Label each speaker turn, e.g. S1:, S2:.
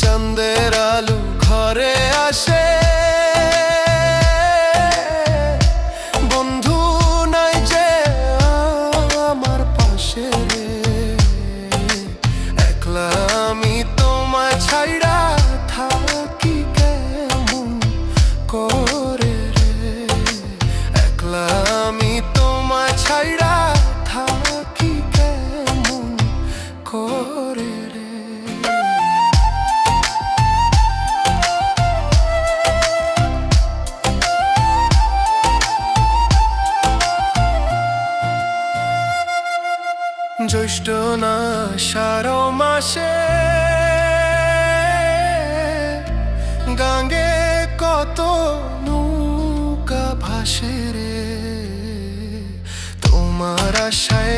S1: চাঁদের আলো ঘরে আসে। বন্ধু নাই যে আমার পাশে একলা আমি তোমায় ছাইড়া থাকি কেমন করে রে? একলা আমি তোমায় ছাইড়া জ্যৈষ্ঠ না সারো মাসে গাঙ্গে কত নৌকা ভাসে রে। তোমার আশায়